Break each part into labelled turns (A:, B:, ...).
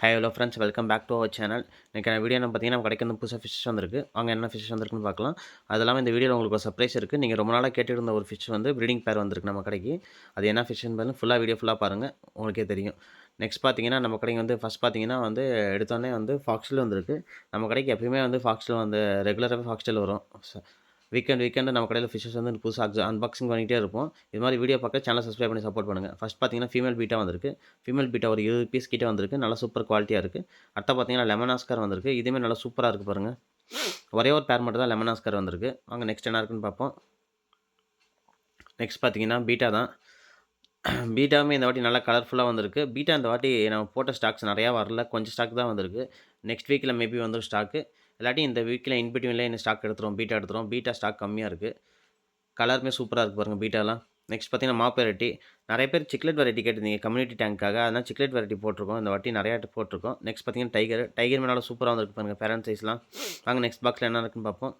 A: Hi hello friends welcome back to our channel எனக்கு video நம்ம பார்த்தீங்கன்னா நம்ம கடைக்கு வந்து புதுசாக ஃபிஷ் வந்திருக்கு. அங்கே என்ன ஃபிஷ் வந்திருக்குன்னு பார்க்கலாம். அது இல்லாமல் இந்த வீடியோவில் உங்களுக்கு ஒரு சர்ப்ரைஸ் இருக்குது நீங்கள் ரொம்ப நாளாக கேட்டுருந்த இருந்த ஒரு ஃபிஷ் வந்து ப்ரீடிங் பேர் வந்திருக்கு நம்ம கடைக்கு. அது என்ன ஃபிஷ்னு பாருங்க. ஃபுல்லாக வீடியோ ஃபுல்லாக பாருங்கள் உங்களுக்கே தெரியும். நெக்ஸ்ட் பார்த்தீங்கன்னா நம்ம கடைக்கு வந்து ஃபஸ்ட் பார்த்தீங்கன்னா வந்து எடுத்தோடனே வந்து ஃபாக்ஸ்டில் வந்திருக்கு. நம்ம கடைக்கு எப்பயுமே வந்து ஃபாக்ஸ்டில் வந்து ரெகுலராகவே ஃபாக்ஸ்டில் வரும். வீக்கெண்ட் வீக்கெண்டு நம்ம கடையில் ஃபிஷஸ் வந்து புதுசாக அன்பாக்சிங் பண்ணிகிட்டே இருப்போம். இது மாதிரி வீடியோ பார்க்க சேனல் சப்ஸ்கிரைப் பண்ணி சப்போர்ட் பண்ணுங்கள் ஃபஸ்ட் பார்த்தீங்கன்னா ஃபீமேல் பீட்டா வந்திருக்கு. ஃபீமேல் பீட்டா ஒரு இருபது பீஸ் கிட்டே வந்திருக்கு. நல்லா சூப்பர் குவாலிட்டியாக இருக்குது அடுத்த பார்த்தீங்கன்னா லெமன் ஆஸ்கார் வந்திருக்கு. இதுவுமே நல்லா சூப்பராக இருக்குது பாருங்கள் ஒரே ஒரு பேர் மட்டும் தான் லெமன் ஆஸ்கர் வந்திருக்கு. வாங்க நெக்ஸ்ட் என்ன இருக்குன்னு பார்ப்போம். நெக்ஸ்ட் பார்த்தீங்கன்னா பீட்டா தான். பீட்டாவுமே இந்த வாட்டி நல்லா கலர்ஃபுல்லாக வந்திருக்கு. பீட்டா இந்த வாட்டி நம்ம போட்ட ஸ்டாக்ஸ் நிறையா வரல. கொஞ்சம் ஸ்டாக் தான் வந்திருக்கு. நெக்ஸ்ட் வீக்கில் மேபி வந்துடும் ஸ்டாக்கு இல்லாட்டி இந்த வீக்கில் இன்பிட்வீனில் என்ன ஸ்டாக் எடுத்துரும் பீட்டா எடுத்துரும் பீட்டா ஸ்டாக் கம்மியாக இருக்குது கலருமே சூப்பராக இருக்குது பாருங்கள் பீட்டாலாம் நெக்ஸ்ட் பார்த்தீங்கன்னா மாப் வெரைட்டி நிறைய பேர் சிக்லெட் வெரைட்டி கேட்டிருந்தீங்க கம்யூனிட்டி டேங்க்காக அதனால் சிக்லெட் வெரைட்டி போட்டிருக்கோம். இந்த வாட்டி நிறையா போட்டிருக்கோம். நெக்ஸ்ட் பார்த்தீங்கன்னா டைகர் டைகர் மேலே சூப்பராக வந்துருக்கு பாருங்கள் பேரண்ட் சைஸ்லாம் வாங்க நெக்ஸ்ட் பாக்ஸில் என்ன இருக்குன்னு பார்ப்போம்.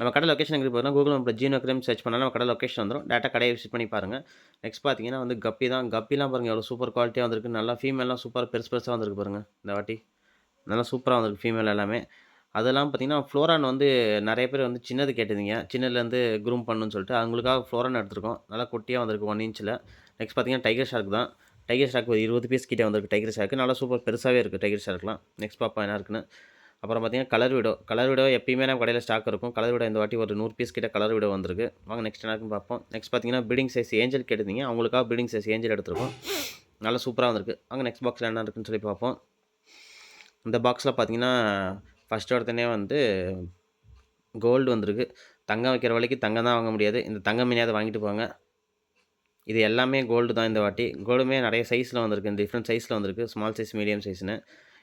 A: நம்ம கடை லொக்கேஷன் எங்கே போகிறோம் கூகுள் மேப்பில் ஜீனோ கிரைம் சர்ச் பண்ணாலும் நம்ம கடை லொக்கேஷன் வந்துடும் டேட்டா கடையை விசிட் பண்ணி பாருங்கள் நெக்ஸ்ட் பார்த்தீங்கன்னா வந்து கப்பி தான். கப்பிலாம் பாருங்கள் எவ்வளோ சூப்பர் குவாலிட்டியாக வந்திருக்கு. நல்லா ஃபீமேலாம் சூப்பராக பெருசு பெருசாக வந்திருக்கு பாருங்கள் இந்த வாட்டி. நல்லா சூப்பராக வந்திருக்கு ஃபீமேல் எல்லாமே. அதெல்லாம் பார்த்திங்கன்னா ஃப்ளோரான் வந்து நிறைய பேர் வந்து சின்னது கேட்டிருந்தீங்க சின்னதுலேருந்து க்ரூம் பண்ணணும்னு சொல்லிட்டு அவங்களுக்காக ஃப்ளோரான் எடுத்திருக்கோம். நல்லா குட்டியாக வந்திருக்கு ஒன் இன்ச்சில் நெக்ஸ்ட் பார்த்திங்கன்னா டைகர் ஷார்க் தான். டைகர் ஷார்க் ஒரு இருபது பீஸ் கிட்டே வந்திருக்கு டைகர் ஷார்க்கு நல்லா சூப்பர் பெருசாகவே இருக்குது டைகர் ஷார்க்லாம் நெக்ஸ்ட் பாப்பா என்ன இருக்குன்னு. அப்புறம் பார்த்திங்கன்னா கலர் விடோ கலர் விடோ எப்பயுமே நம்ம கடையில் ஸ்டாக் இருக்கும். கலர் விடோ இந்த வாட்டி ஒரு நூறு பீஸ் கிட்ட கலர் விடோ வந்திருக்கு. வாங்க நெக்ஸ்ட் என்ன இருக்குன்னு பார்ப்போம் நெக்ஸ்ட் பார்த்திங்கன்னா பில்டிங் சைஸ் ஏஞ்சல் கேட்டிருந்தீங்க அவங்களுக்காக பில்டிங் சைஸ் ஏஞ்சல் எடுத்திருக்கோம். நல்லா சூப்பராக வந்திருக்கு. வாங்க நெக்ஸ்ட் பாக்ஸில் என்ன இருக்குன்னு சொல்லி பார்ப்போம் இந்த பாக்ஸில் பார்த்தீங்கன்னா ஃபஸ்ட்டு ஒருத்தனே வந்து கோல்டு வந்திருக்கு. தங்கம் வைக்கிற விலைக்கு தங்கம் தான் வாங்க முடியாது. இந்த தங்கம் மீனையாவது வாங்கிட்டு போங்க. இது எல்லாமே கோல்டு தான் இந்த வாட்டி. கோல்டுமே நிறைய சைஸில் வந்திருக்கு. டிஃப்ரெண்ட் சைஸில் வந்திருக்கு. ஸ்மால் சைஸ் மீடியம் சைஸ்னு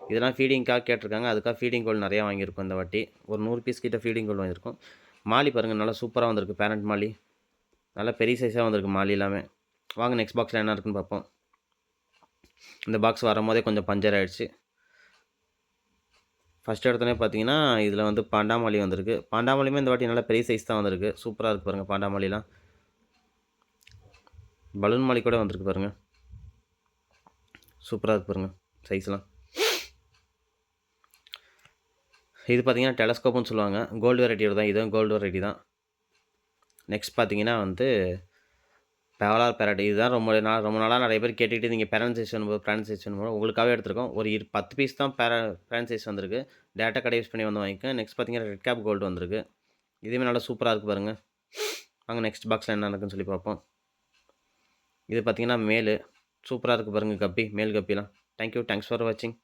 A: இதெல்லாம் ஃபீடிங்க்காக கேட்டிருக்காங்க. அதுக்காக ஃபீடிங் கோல்டு நிறையா வாங்கியிருக்கோம் இந்த வாட்டி. ஒரு நூறு பீஸ் கிட்ட ஃபீடிங் கோல்டு வாங்கியிருக்கோம். மாலி பாருங்கள் நல்லா சூப்பராக வந்திருக்கு. Parent molly. நல்லா பெரிய சைஸாக வந்திருக்கு மாலி எல்லாமே. வாங்க நெக்ஸ்ட் பாக்ஸில் என்ன இருக்குன்னு பார்ப்போம். இந்த பாக்ஸ் வரும்போதே கொஞ்சம் பஞ்சர் ஆகிடுச்சு ஃபஸ்ட் எடுத்தோடனே பார்த்தீங்கன்னா இதில் வந்து பாண்டாமல்லி வந்திருக்கு. பாண்டாமல்லியுமே இந்த வாட்டி நல்லா பெரிய சைஸ் தான் வந்திருக்கு. சூப்பராக இருக்குது பாருங்கள் பாண்டாமல்லிலாம். பலூன் மாலி கூட வந்திருக்கு பாருங்கள் சூப்பராக இருக்கு பாருங்கள் சைஸ்லாம் இது பார்த்தீங்கன்னா டெலஸ்கோப்னு சொல்லுவாங்க. கோல்டு வெரைட்டியோட தான். இதுவும் கோல்டு வெரைட்டி தான். நெக்ஸ்ட் பார்த்தீங்கன்னா வந்து பேவலார் பேரட் இதுதான் ரொம்ப நாள் ரொம்ப நாளாக நிறைய பேர் கேட்டுக்கிட்டு நீங்கள் பேரன்சேஷன் ப்ரான்சேஷன் உங்களுக்காகவே எடுத்துருக்கோம். ஒரு இரு பத்து பீஸ் தான் பேர ப்ரான்சைஸ் வந்திருக்கு. டேட்டா கடை யூஸ் பண்ணி வந்து வாங்கிக்கோ நெக்ஸ்ட் பார்த்தீங்கன்னா ரெட் கேப் கோல்டு வந்திருக்கு. இதுவுமே நல்லா சூப்பராக இருக்குது பாருங்கள் வாங்க நெக்ஸ்ட் பாக்ஸில் என்ன இருக்குன்னு சொல்லி பார்ப்போம். இது பார்த்தீங்கன்னா மேலு. சூப்பராக இருக்குது பாருங்கள் கப்பி. மேல் கப்பிலாம். தேங்க்யூ தேங்க்ஸ் ஃபார் வாட்சிங்